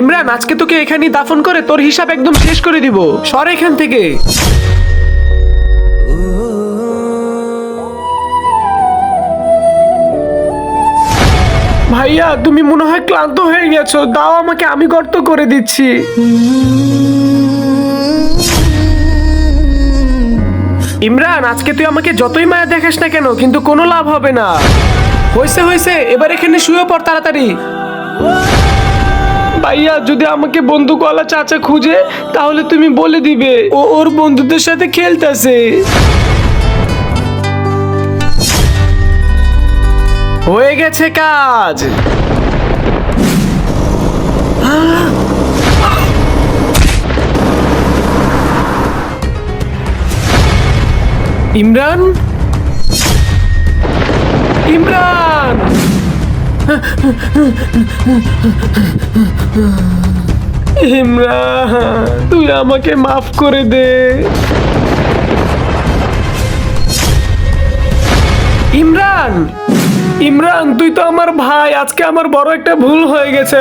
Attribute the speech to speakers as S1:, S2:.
S1: ইমরান, আজকে তোকে এখানেই দাফন করে তোর হিসাব একদম শেষ করে দিব। সর এখান থেকে। ভাইয়া, তুমি মনে হয় ক্লান্ত হয়ে গেছো। দাও আমাকে, আমি গর্ত করে দিচ্ছি। ইমরান, আজকে তুই আমাকে যতই মায়া দেখাস না কেন, কিন্তু কোনো লাভ হবে না। হয়েছে হয়েছে এবার এখানে শুয়ে পড় তাড়াতাড়ি। ভাইয়া, যদি আমাকে বন্দুকওয়ালা চাচা খুঁজে, তাহলে তুমি বলে দিবে। ও ওর বন্ধুদের সাথে খেলতেছে। হয়ে গেছে কাজ। ইমরান? ইমরান! ইমরান, তুই আমাকে মাফ করে দে। ইমরান ইমরান, তুই তো আমার ভাই, আজকে আমার বড় একটা ভুল হয়ে গেছে।